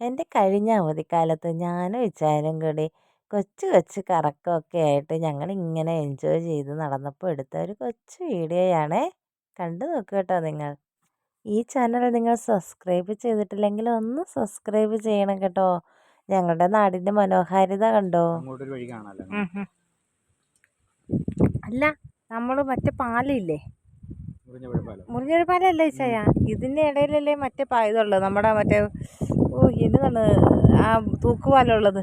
എന്റെ കഴിഞ്ഞ അവധിക്കാലത്ത് ഞാനും ഇച്ചായനും കൂടി കൊച്ചു കൊച്ചു കറക്കമൊക്കെ ആയിട്ട് ഞങ്ങളിങ്ങനെ എൻജോയ് ചെയ്ത് നടന്നപ്പോൾ എടുത്ത ഒരു കൊച്ചു വീഡിയോയാണേ കണ്ടു നോക്കൂ കേട്ടോ നിങ്ങൾ. ഈ ചാനൽ നിങ്ങൾ സബ്സ്ക്രൈബ് ചെയ്തിട്ടില്ലെങ്കിൽ ഒന്ന് സബ്സ്ക്രൈബ് ചെയ്യണം കേട്ടോ. ഞങ്ങളുടെ നാടിന്റെ മനോഹാരിത കണ്ടോ? അല്ല നമ്മൾ മറ്റേ പാലില്ലേ? മുറിഞ്ഞൊരു പാലല്ലേ ഇച്ചായ ഇതിന്റെ ഇടയിലല്ലേ മറ്റേ പായതുള്ളൂ. നമ്മുടെ മറ്റേ ഓ എന്താണ്? ആ തൂക്കുപാലമുള്ളത്.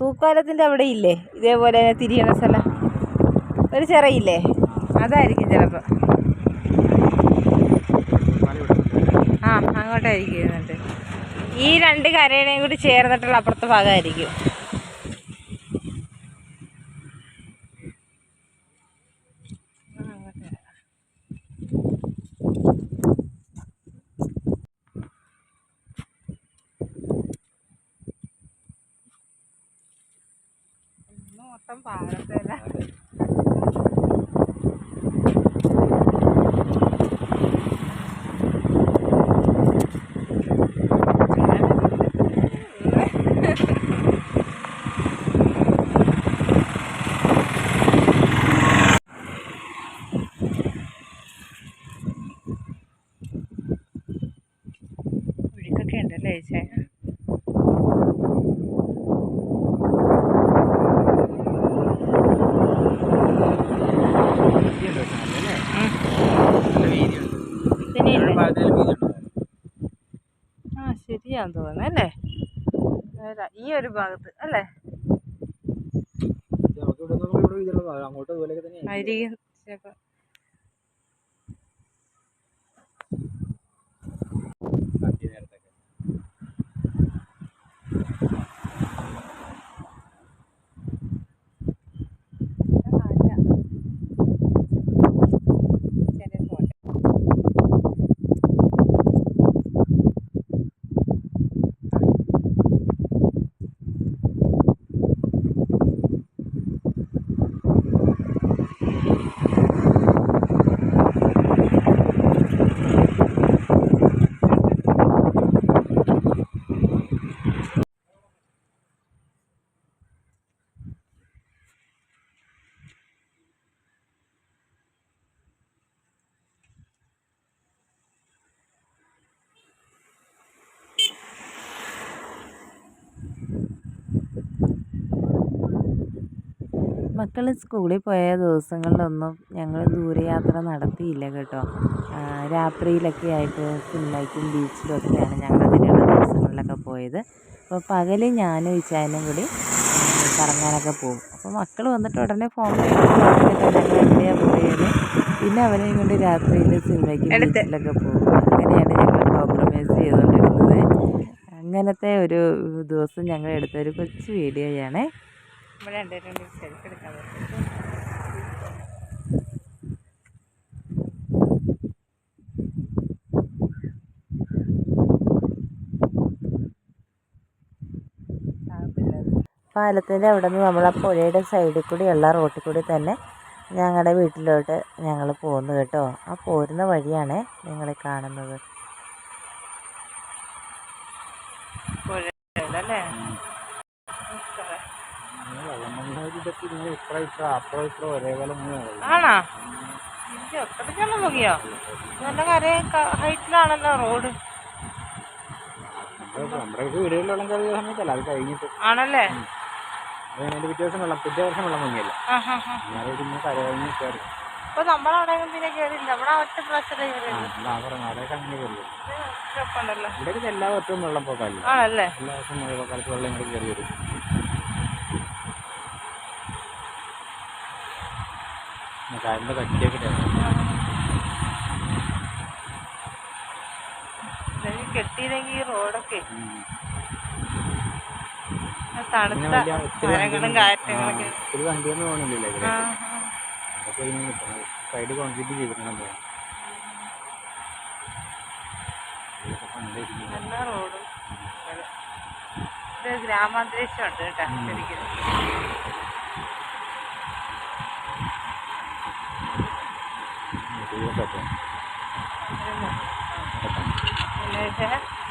തൂക്കുപാലത്തിന്റെ അവിടെ ഇല്ലേ ഇതേപോലെ തിരിയണ സ്ഥലം. ഒരു ചിറയില്ലേ? അതായിരിക്കും ചിലപ്പോ. ആ അങ്ങോട്ടായിരിക്കും ഈ രണ്ട് കരയുടെയും കൂടി ചേർന്നിട്ടുള്ള അപ്പുറത്തെ ഭാഗമായിരിക്കും. മൊത്തം പാടത്തല്ല ഒഴുക്കൊക്കെ ഉണ്ടല്ലേ ചേച്ചേ ആ ശരിയാന്ന് തോന്നുന്നു അല്ലേ. ഈ ഒരു ഭാഗത്ത് അല്ലേ? നമുക്ക് മക്കൾ സ്കൂളിൽ പോയ ദിവസങ്ങളിലൊന്നും ഞങ്ങൾ ദൂരയാത്ര നടത്തിയില്ല കേട്ടോ. രാത്രിയിലൊക്കെ ആയിട്ട് സിനിമയ്ക്കും ബീച്ചിലും ഒക്കെയാണ് ഞങ്ങൾ അതിനുള്ള ദിവസങ്ങളിലൊക്കെ പോയത്. അപ്പോൾ പകൽ ഞാനും ഇച്ചായനും കൂടി കറങ്ങാനൊക്കെ പോകും. അപ്പോൾ മക്കൾ വന്നിട്ട് ഉടനെ ഫോൺ എവിടെയാണ് പോയത് പിന്നെ അവനെ കൊണ്ട് രാത്രിയിൽ സിനിമയ്ക്കും ബീച്ചിലൊക്കെ പോകും. അങ്ങനെയാണ് ഞങ്ങൾ കോംപ്രമൈസ് ചെയ്തുകൊണ്ടിരുന്നത്. അങ്ങനത്തെ ഒരു ദിവസം ഞങ്ങൾ എടുത്തൊരു കൊച്ചു വീഡിയോയാണേ ഇവിടെ രണ്ട് രണ്ട് സെൽഫ് എടുക്കാൻ പറ്റും പാലത്തിന്റെ അവിടെ നിന്ന് നമ്മൾ ആ പുഴയുടെ സൈഡിൽ കൂടിയുള്ള റോട്ടിൽ കൂടി തന്നെ ഞങ്ങളുടെ വീട്ടിലോട്ട് ഞങ്ങൾ പോകുന്നു കേട്ടോ. ആ പോരുന്ന വഴിയാണ് നിങ്ങൾ കാണുന്നത്. അല്ലേ? ആണോ? നല്ല കര ഹൈറ്റിലാണല്ലോ റോഡ്. ആണല്ലേ? പിറ്റേ ദിവസം വെള്ളം പിറ്റേ വർഷം വെള്ളം അപ്പൊ നമ്മളവിടെ പിന്നെ ഒറ്റ പ്രാവശ്യം എല്ലാ വർഷവും വെള്ളം പോക്കാല്ലേ ആണല്ലേ? എല്ലാ വർഷവും മഴ കാലത്ത് വെള്ളം ഇങ്ങോട്ട് കയറി വരും. കാലിന്റെ കട്ടിയൊക്കെ കെട്ടിയില്ലെങ്കിൽ ഈ റോഡൊക്കെ ഗ്രാമാന്തരീക്ഷമുണ്ട് തണുത്ത മരങ്ങളും വണ്ടിയൊന്നും പോകണില്ലല്ലോ ഇങ്ങനെ സൈഡ് കോൺക്രീറ്റ് ചെയ്തിട്ടുണ്ടോ ഇതൊക്കെ പണ്ടായിരിക്കും നല്ല റോഡ്. ഇത് ഗ്രാമാന്തരീക്ഷം ഉണ്ട് കേട്ടോ ശരിക്കും.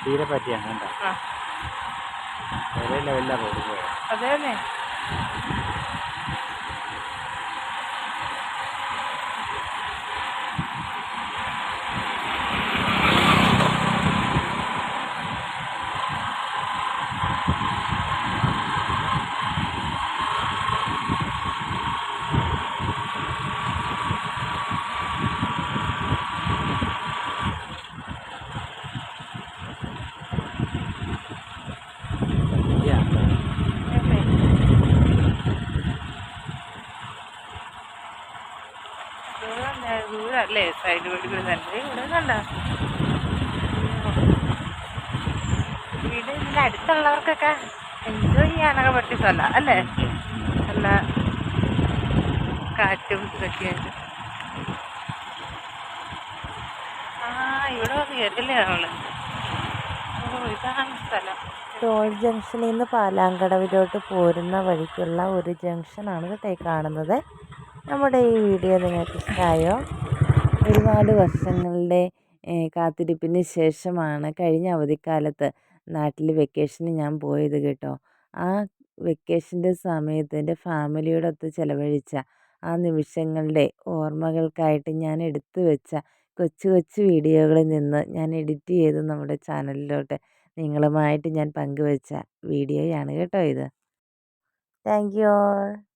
തീരെ പറ്റിയാണ് കണ്ടോ ഒരേ ലെവലിലാണ് റോഡ് പോയത് അതേന്നെ. ദൂരല്ലേ സൈഡ് വീട് തന്നെ ഇവിടെ കണ്ട. വീട് ഇതിന്റെ അടുത്തുള്ളവർക്കൊക്കെ എൻജോയ് ചെയ്യാനൊക്കെ പറ്റിയ സ്ഥലം അല്ലേ? നല്ല കാറ്റും ഇതൊക്കെയായിട്ട് ആ ഇവിടെ വന്ന് കയറില്ലേ നമ്മൾ ഇതാണ് സ്ഥലം. ടോൾ ജംഗ്ഷനിൽ നിന്ന് പാലാങ്കടവിലോട്ട് പോരുന്ന വഴിക്കുള്ള ഒരു ജംഗ്ഷനാണ് കേട്ടോ കാണുന്നത്. നമ്മുടെ ഈ വീഡിയോ നിങ്ങൾക്ക് ഇഷ്ടമായോ ഒരുപാട് വർഷങ്ങളുടെ കാത്തിരിപ്പിന് ശേഷമാണ് കഴിഞ്ഞ അവധിക്കാലത്ത് നാട്ടിൽ വെക്കേഷന് ഞാൻ പോയത് കേട്ടോ. ആ വെക്കേഷന്റെ സമയത്ത് എന്റെ ഫാമിലിയോടൊത്ത് ചിലവഴിച്ച ആ നിമിഷങ്ങളുടെ ഓർമ്മകൾക്കായിട്ട് ഞാൻ എടുത്തു വെച്ച കൊച്ചു കൊച്ചു വീഡിയോകളിൽ നിന്ന് ഞാൻ എഡിറ്റ് ചെയ്ത് നമ്മുടെ ചാനലിലോട്ട് നിങ്ങളുമായിട്ട് ഞാൻ പങ്കുവെച്ച വീഡിയോയാണ് കേട്ടോ ഇത്. Thank you all.